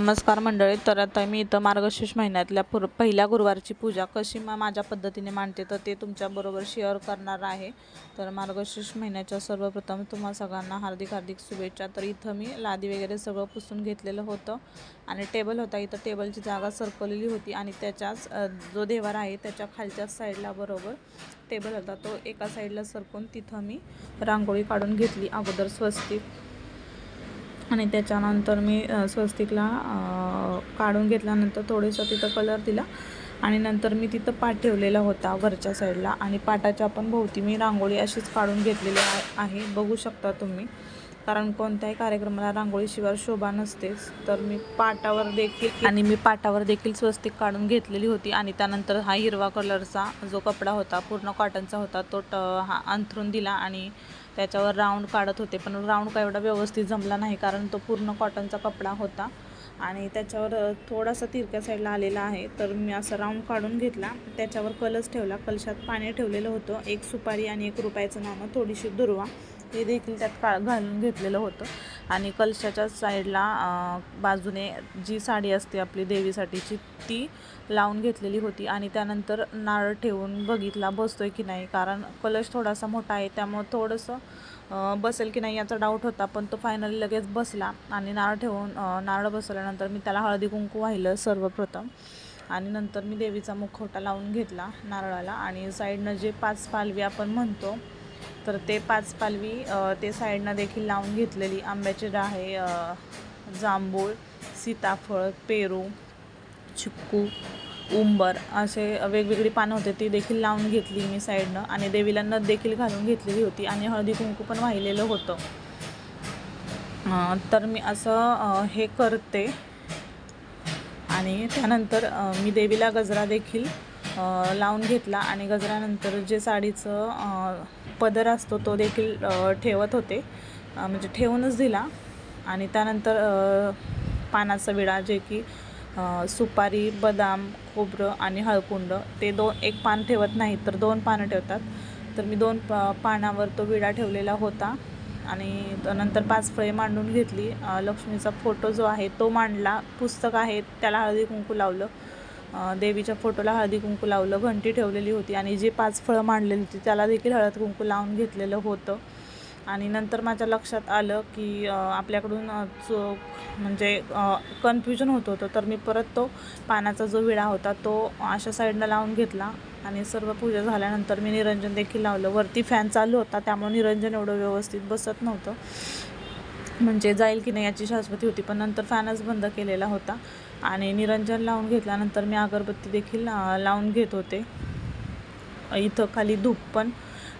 नमस्कार मंडळी तर आता मी इथं मार्गशीर्ष महिन्यातल्या पुर पहिल्या गुरुवारची पूजा कशी मा माझ्या पद्धतीने मांडते तर ते तुमच्याबरोबर शेअर करणार आहे. तर मार्गशीर्ष महिन्याच्या सर्वप्रथम तुम्हा सगळ्यांना हार्दिक हार्दिक शुभेच्छा. तर इथं मी लादी वगैरे सगळं पुसून घेतलेलं होतं आणि टेबल होता. इथं टेबलची जागा सरकवलेली होती आणि त्याच्याच जो देवार आहे त्याच्या खालच्याच साईडला बरोबर टेबल होता. तो एका साईडला सरकून तिथं मी रांगोळी काढून घेतली अगोदर स्वस्तिक. आणि त्याच्यानंतर मी स्वस्तिकला काढून घेतल्यानंतर थोडंसं तिथं कलर दिला आणि नंतर मी तिथं पाट ठेवलेला होता वरच्या साईडला आणि पाटाच्या पण भोवती मी रांगोळी अशीच काढून घेतलेली आहे. बघू शकता तुम्ही. कारण कोणत्याही कार्यक्रमाला रांगोळीशिवाय शोभा नसतेच. तर मी पाटावर देखील आणि मी पाटावर देखील स्वस्तिक काढून घेतलेली होती आणि त्यानंतर हा हिरवा कलरचा जो कपडा होता पूर्ण कॉटनचा होता तो ट हा अंथरून दिला आणि त्याच्यावर राऊंड काढत होते. पण राऊंड काय एवढा व्यवस्थित जमला नाही कारण तो पूर्ण कॉटनचा कपडा होता. आणि त्याच्यावर थोडासा तिरक्या साईडला आलेला आहे. तर मी असं राऊंड काढून घेतला. त्याच्यावर कलश ठेवला. कलशात पाणी ठेवलेलं होतं. एक सुपारी आणि एक रुपयाचं नाणं थोडीशी दुर्वा. हे देखील त्यात का घालून घेतलेलं होतं. आणि कलशाच्या साईडला बाजूने जी साडी असते आपली देवीसाठीची ती लावून घेतलेली होती. आणि त्यानंतर नारळ ठेवून बघितला बसतोय की नाही? कारण कलश थोडासा मोठा आहे त्यामुळं थोडंसं बसेल की नाही याचा डाऊट होता. पण तो फायनली लगेच बसला आणि नारळ ठेवून नारळ बसवल्यानंतर मी त्याला हळदी कुंकू वाहिलं सर्वप्रथम. आणि नंतर मी देवीचा मुखवटा लावून घेतला नारळाला. आणि साईडनं जे पाच पालवी आपण म्हणतो तर ते पाच पालवी ते साईडनं देखील लावून घेतलेली आंब्याची डाहे जांभूळ सीताफळ पेरू चिक्कू उंबर असे वेगवेगळी पानं होते ती देखील लावून घेतली मी साईडनं आणि देवीला नथ देखील घालून घेतलेली होती आणि हळदी कुंकू पण वाहिलेलं होतं. तर मी असं हे करते आणि त्यानंतर मी देवीला गजरा देखील लावून घेतला आणि गजरानंतर जे साडीचं पदर असतो तो देखील ठेवत होते. म्हणजे ठेवूनच दिला. आणि त्यानंतर पानाचा विडा जे की सुपारी बदाम खोबरं आणि हळकुंड ते दोन एक पान ठेवत नाहीत तर दोन पानं ठेवतात. तर मी दोन प पानावर तो विडा ठेवलेला होता. आणि नंतर पाच फळे मांडून घेतली. लक्ष्मीचा फोटो जो आहे तो मांडला. पुस्तक आहे त्याला हळदी कुंकू लावलं. देवीच्या फोटोला हळदी कुंकू लावलं घंटी ठेवलेली होती आणि जी पाच फळं मांडलेली होती त्याला देखील हळद कुंकू लावून घेतलेलं होतं. आणि नंतर माझ्या लक्षात आलं की आपल्याकडून जो चो म्हणजे कन्फ्युजन होत होतं तर मी परत तो पानाचा जो विडा होता तो अशा साईडनं लावून घेतला. आणि सर्व पूजा झाल्यानंतर मी निरंजन देखील लावलं. वरती फॅन चालू होता त्यामुळे निरंजन एवढं व्यवस्थित बसत नव्हतं. म्हणजे जाईल की नाही याची शाश्वती होती पण नंतर फॅनच बंद केलेला होता. आणि निरंजन लावून घेतल्यानंतर मी अगरबत्ती देखील लावून घेत होते. इथं खाली धूप पण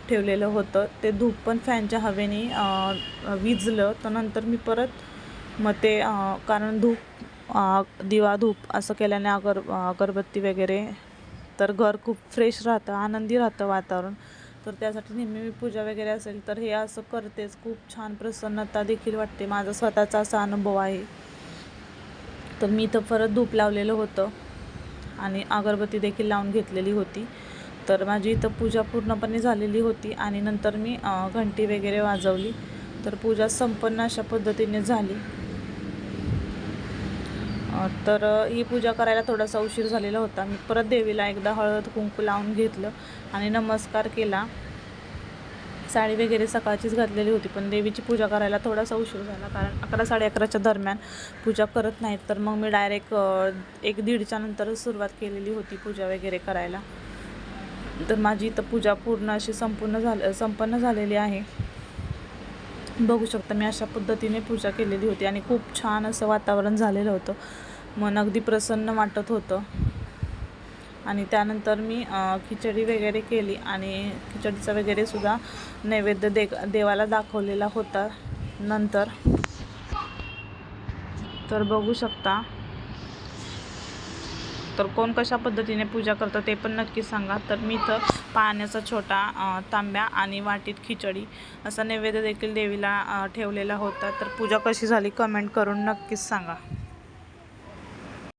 ठेवलेलं होतं. ते धूप पण फॅनच्या हवेने विजलं तर नंतर मी परत मग ते कारण धूप दिवा धूप असं केल्याने अगर अगरबत्ती वगैरे तर घर खूप फ्रेश राहतं आनंदी राहतं वातावरण. तर त्यासाठी नेहमी मी पूजा वगैरे असेल तर हे असं करतेच. खूप छान प्रसन्नता देखील वाटते. माझा स्वतःचा असा अनुभव आहे. तर मी इथं परत धूप लावलेलं होतं आणि अगरबत्ती देखील लावून घेतलेली होती. तर माझी इथं पूजा पूर्णपणे झालेली होती आणि नंतर मी घंटी वगैरे वाजवली. तर पूजा संपन्न अशा पद्धतीने झाली. तर ही पूजा करायला थोडासा उशीर झालेला होता. मी परत देवीला एकदा हळद कुंकू लावून घेतलं आणि नमस्कार केला. साडी वगैरे सकाळचीच घातलेली होती पण देवीची पूजा करायला थोडासा उशीर झाला कारण अकरा साडे अकराच्या दरम्यान पूजा करत नाहीत. तर मग मी डायरेक्ट एक दीडच्या नंतरच सुरुवात केलेली होती पूजा वगैरे करायला. तर माझी इथं पूजा पूर्ण अशी संपूर्ण झालं संपन्न झालेली आहे. बघू शकता मी अशा पद्धतीने पूजा केलेली होती आणि खूप छान असं वातावरण झालेलं होतं. मन अगदी प्रसन्न वाटत होतं. आणि त्यानंतर मी खिचडी वगैरे केली आणि खिचडीचा वगैरे सुद्धा नैवेद्य दे देवाला दाखवलेला होता नंतर. तर बघू शकता. तर कोण कशा पद्धतीने पूजा करतं ते पण नक्की सांगा. तर मी तर पाण्याचा छोटा तांब्या आणि वाटीत खिचडी असा नैवेद्य देखील देवीला ठेवलेला होता. तर पूजा कशी झाली कमेंट करून नक्कीच सांगा.